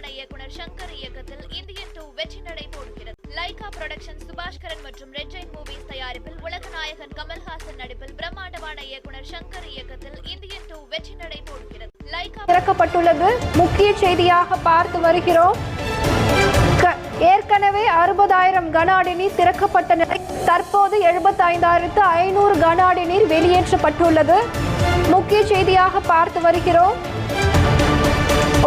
பிரதான இயக்குனர் சங்கர் இயக்கத்தில் இந்தியன் டூ வெற்றி நடை போடுகிறது. லைகா புரொடக்ஷன் சுபாஷ்கரன் மற்றும் ரெட் ஜெயின் மூவிஸ் தயாரிப்பில் உலக நாயகன் கமல்ஹாசன் நடிப்பில் பிரம்மாண்டமான இயக்குனர் சங்கர் இயக்கத்தில் இந்தியன் டூ வெற்றி நடை போடுகிறது. லைகா திறக்கப்பட்டுள்ளது. முக்கிய செய்தியாக பார்த்து வருகிறோம். க- ஏற்கனவே அறுபதாயிரம் கன அடி நீர் திறக்கப்பட்ட நிலை தற்போது எழுபத்தைந்தாயிரத்து ஐநூறு கன அடி நீர் வெளியேற்றப்பட்டுள்ளது. முக்கிய செய்தியாக பார்த்து வருகிறோம்.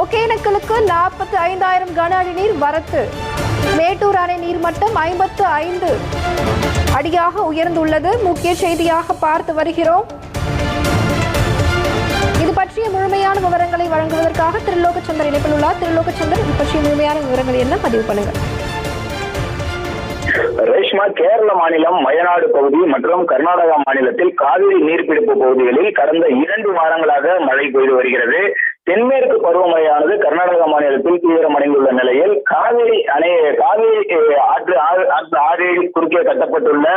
ஒகேனக்கலுக்கு நாற்பத்தி ஐந்தாயிரம் கன அடி நீர் வரத்து. மேட்டூர் அணை நீர்மட்டம் ஐம்பத்து ஐந்து அடியாக உயர்ந்துள்ளது. முக்கிய செய்தியாக பார்த்து வருகிறோம். இது பற்றிய முழுமையான விவரங்களை வழங்குவதற்காக திருலோகச்சந்தர் இணைப்பில் உள்ளார் திருலோகச்சந்தர் இது பற்றிய முழுமையான விவரங்கள் என்ன? பதிவு பண்ணுங்க ரேஷ்மா கேரள மாநிலம் மயநாடு பகுதி மற்றும் கர்நாடகா மாநிலத்தில் காவிரி நீர்பிடிப்பு பகுதிகளில் கடந்த இரண்டு வாரங்களாக மழை பெய்து வருகிறது. தென்மேற்கு பருவமழையானது கர்நாடக மாநிலத்தில் தீவிரமடைந்துள்ள நிலையில் காவிரி அணை காவிரி ஆற்று ஆறு- ஆற்று ஆறில் குறுக்கே கட்டப்பட்டுள்ள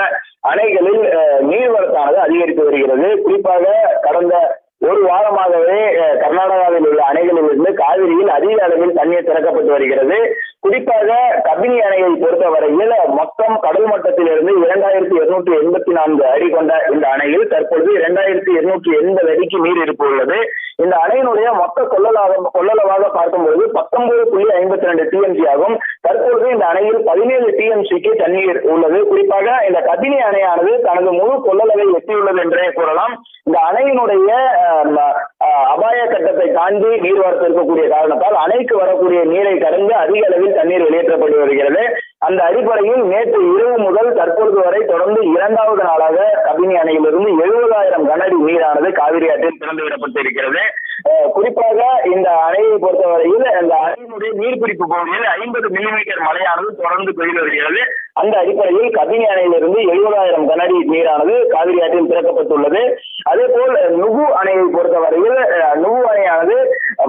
அணைகளில் நீர்வரத்தானது அதிகரித்து வருகிறது. குறிப்பாக கடந்த ஒரு வாரமாகவே கர்நாடகாவில் உள்ள அணைகளில் இருந்து காவிரியில் அதிக அளவில் தண்ணீர் திறக்கப்பட்டு வருகிறது. குறிப்பாக கபினி அணையை பொறுத்தவரையில் மொத்தம் கடல் மட்டத்திலிருந்து இரண்டாயிரத்தி இருநூற்றி எண்பத்தி நான்கு அடி கொண்ட இந்த அணையில் தற்பொழுது இரண்டாயிரத்தி இருநூற்றி எண்பது அடிக்கு நீர் இருப்பு உள்ளது. இந்த அணையினுடைய மொத்த கொள்ளலாக கொள்ளளவாக பார்க்கும்போது பத்தொன்பது புள்ளி ஐம்பத்தி ரெண்டு டிஎம்சி ஆகும். தற்பொழுது இந்த அணையில் பதினேழு டிஎம்சிக்கு தண்ணீர் உள்ளது. குறிப்பாக இந்த கபினி அணையானது தனது முழு கொள்ளளவை எட்டியுள்ளது என்றே கூறலாம். இந்த அணையினுடைய அபாய கட்டத்தை தாண்டி நீர்வரத்து இருக்கக்கூடிய காரணத்தால் அணைக்கு வரக்கூடிய நீரை கடந்து அதிக அளவில் தண்ணீர் வெளியேற்றப்பட்டு வருகிறது. அந்த அடிப்படையில் நேற்று இரவு முதல் தற்பொழுது வரை தொடர்ந்து இரண்டாவது நாளாக கபினி அணையிலிருந்து கனஅடி காவிரி ஆற்றில் திறந்து விடப்பட்டு இருக்கிறது குறிப்பாக இந்த அணையை பொறுத்தவரையில் அந்த அணையினுடைய நீர்பிடிப்பு பகுதியில் ஐம்பது மில்லிமீட்டர் மழையானது தொடர்ந்து பெய்து வருகிறது. அந்த அடிப்படையில் கபினி அணையிலிருந்து எழுபதாயிரம் கனடி நீரானது காவிரி ஆற்றில் திறக்கப்பட்டுள்ளது. அதே போல் நுகு அணையை பொறுத்தவரையில் நுகு அணையானது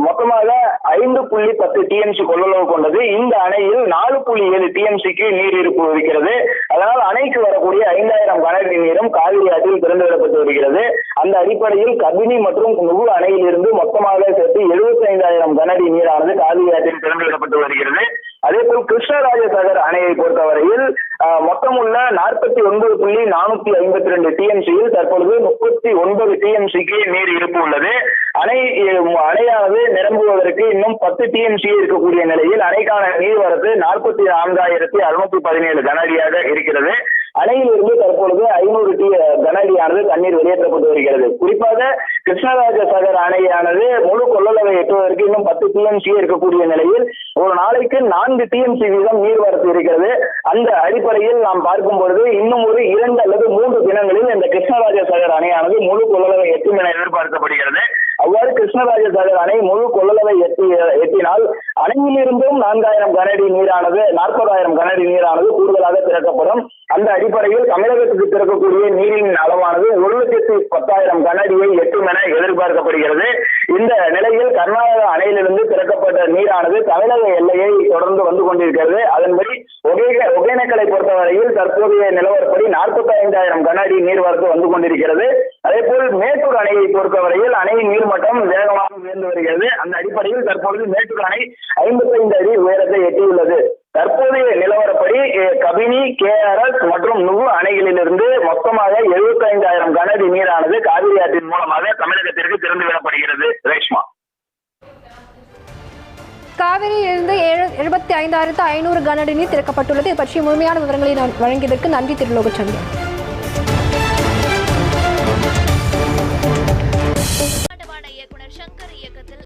மொத்தமாக ஐந்து புள்ளி பத்து டிஎம்சி கொள்ளளவு கொண்டது. இந்த அணையில் நாலு புள்ளி ஏழு டிஎம்சிக்கு நீர் இருப்பு இருக்கிறது. அதனால் அணைக்கு வரக்கூடிய ஐந்தாயிரம் கனடி நீரும் காவிரி ஆற்றில் திறந்து விடப்பட்டு வருகிறது. அந்த அடிப்படையில் கபினி மற்றும் நுகு அணையிலிருந்து மொத்தமாக சேர்த்து எழுபத்தி ஐந்தாயிரம் கனஅடி நீரானது காவிரி ஆற்றில் திறந்து விடப்பட்டு வருகிறது. அதே போல் கிருஷ்ணராஜசாகர் அணையை பொறுத்தவரையில் மொத்தமுள்ள நாற்பத்தி ஒன்பது புள்ளி நானூத்தி ஐம்பத்தி ரெண்டு டிஎம்சியில் தற்பொழுது முப்பத்தி ஒன்பது டிஎம்சிக்கு நீர் இருப்பு உள்ளது. அணை அணையானது நிரம்புவதற்கு இன்னும் பத்து டிஎம்சி இருக்கக்கூடிய நிலையில் அணைக்கான நீர்வரத்து நாற்பத்தி நான்காயிரத்தி அறுநூத்தி பதினேழு கனஅடியாக இருக்கிறது. அணையிலிருந்து தற்பொழுது ஐநூறு டி கனஅடியானது தண்ணீர் வெளியேற்றப்பட்டு வருகிறது. குறிப்பாக கிருஷ்ணராஜ சாகர் அணையானது முழு கொள்ளளவை எட்டுவதற்கு இன்னும் பத்து டிஎம்சி இருக்கக்கூடிய நிலையில் ஒரு நாளைக்கு நான்கு டிஎம்சி வீதம் நீர்வரத்து இருக்கிறது. அந்த அடிப்படையில் நாம் பார்க்கும் பொழுது இன்னும் ஒரு இரண்டு அல்லது மூன்று தினங்களில் இந்த கிருஷ்ணராஜ சாகர் அணையானது முழு கொள்ளளவை எட்டும் என எதிர்பார்க்கப்படுகிறது. அவ்வாறு கிருஷ்ணராஜசாகர் அணை முழு கொள்ளளவை எட்டி எட்டினால் அணையிலிருந்தும் நான்காயிரம் கனஅடி நீரானது நாற்பதாயிரம் கனஅடி நீரானது கூடுதலாக திறக்கப்படும். அந்த அடிப்படையில் தமிழகத்துக்கு திறக்கக்கூடிய நீரின் அளவானது ஒரு லட்சத்தி பத்தாயிரம் கனஅடியை எட்டும் என எதிர்பார்க்கப்படுகிறது. இந்த நிலையில் கர்நாடக அணையிலிருந்து திறக்கப்பட்ட நீரானது தமிழக எல்லையை தொடர்ந்து வந்து கொண்டிருக்கிறது. அதன்படி ஒகேக ஒகேனக்கலை பொறுத்தவரையில் தற்போதைய நிலவரப்படி நாற்பத்தி ஐந்தாயிரம் கனஅடி நீர்வரத்து வந்து கொண்டிருக்கிறது. அதே போல் மேட்டூர் அணையை பொறுத்தவரையில் அணையின் நீர்மட்டம் வேகமாக உயர்ந்து வருகிறது. அந்த அடிப்படையில் தற்பொழுது மேட்டூர் அணை ஐம்பத்தைந்து அடி உயரத்தை எட்டியுள்ளது. தற்போதைய நிலவரப்படி கபினி கேஆர்எஸ் மற்றும் நுகு அணைகளிலிருந்து மொத்தமாக எழுபத்தி ஐந்தாயிரம் கனஅடி நீரானது காவிரி ஆற்றின் மூலமாக தமிழகத்திற்கு திறந்து விடப்படுகிறது. ரேஷ்மா. காவிரியிலிருந்து ஏழு எழுபத்தி ஐந்தாயிரத்து ஐநூறு கனஅடி நீர் திறக்கப்பட்டுள்ளது. இது பற்றிய முழுமையான விவரங்களை நான் வழங்கியதற்கு நன்றி. திருலோகச்சந்தர்